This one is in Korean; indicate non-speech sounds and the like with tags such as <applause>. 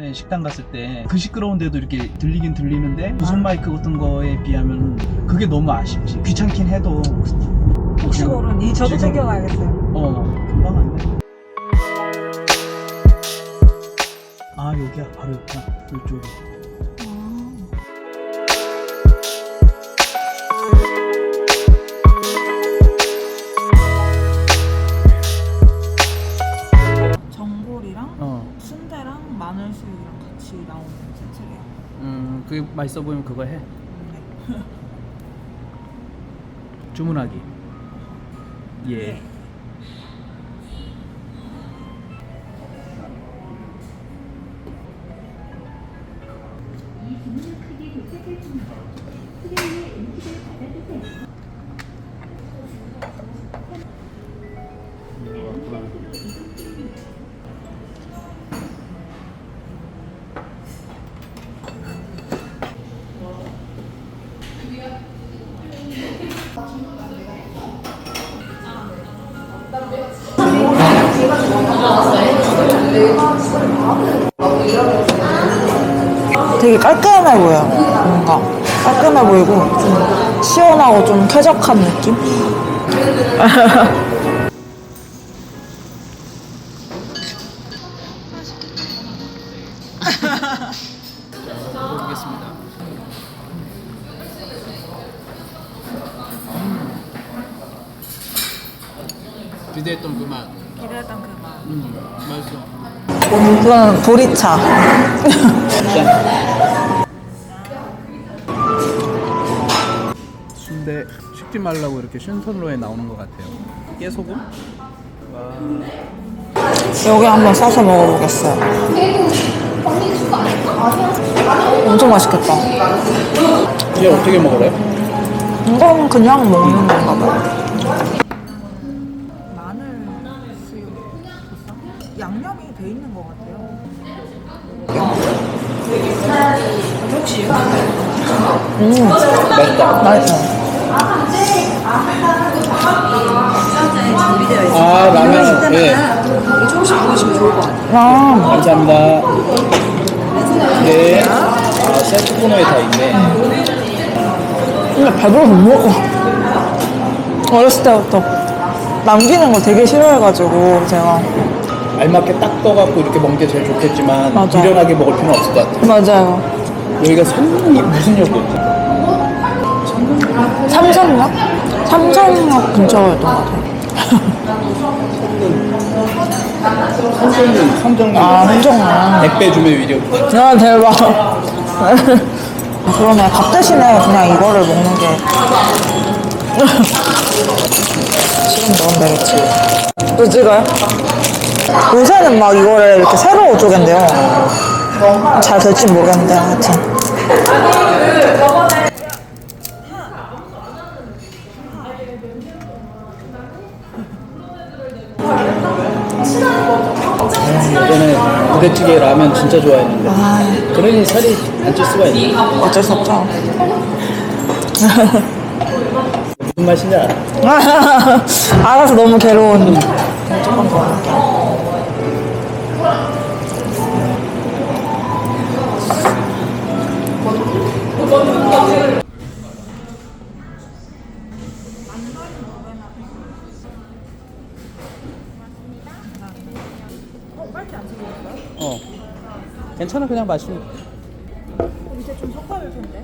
저번에 식당 갔을 때 그 시끄러운데도 이렇게 들리긴 들리는데 무선 마이크 같은 거에 비하면 그게 너무 아쉽지. 귀찮긴 해도 혹시 그냥- 모르니 저도 지금- 챙겨가야겠어요. 어 금방 안 돼. 아 여기야 바로 옆이야 이쪽에. 전골이 나오는 세트래요. 음 그게 맛있어 보이면 그거 해. 네. 주문하기. 예. 네. 되게 깔끔해 보여. 뭔가 깔끔해 보이고 좀 시원하고 좀 쾌적한 느낌? <laughs> 기대했던 그 맛. 기대했던 그 맛. 음, 맛있어. 그건 보리차. 순대 식지 말라고 이렇게 신선로에 나오는 것 같아요. 깨소금? 와. 여기 한번 싸서 먹어보겠어요. 엄청 맛있겠다. 이게 어떻게 먹으래? 이건 그냥 먹는 건가 봐요. 양념이 돼 있는 것 같아요. 음, 맛있다. 맛있어. 아, 라면. 예. 아, 감사합니다. 네. 아, 세트 코너에 다 있네. 근데 배불러 못 먹어. 어렸을 때부터 남기는 거 되게 싫어해가지고 제가 알맞게 딱 떠갖고 이렇게 먹는 게 제일 좋겠지만 맞아. 미련하게 먹을 필요는 없을 것 같아. 맞아요. 여기가 성능이 무슨 역이었지? 삼성역? 삼성역 근처였던 것 같아요. 성정리, 성정리. 아, 삼성역. 100배 주면 위력. 야 대박. <laughs> 그러면 밥 대신에 그냥 이거를 먹는 게 <laughs> 지금 넣으면 되겠지. 또 찍어요? 요새는 막 이거를 이렇게 세로 쪼갠대요. 잘 될지 모르겠는데 하여튼. 예전에 부대찌개 라면 진짜 좋아했는데. 그러니 살이 안 찔 수가 있네. 어쩔 수 없죠. <laughs> 무슨 맛인지 알아? <laughs> 알아서 너무 괴로운. 조금 더 괜찮아, 그냥 마시면. 이제 좀 섞어줄 텐데.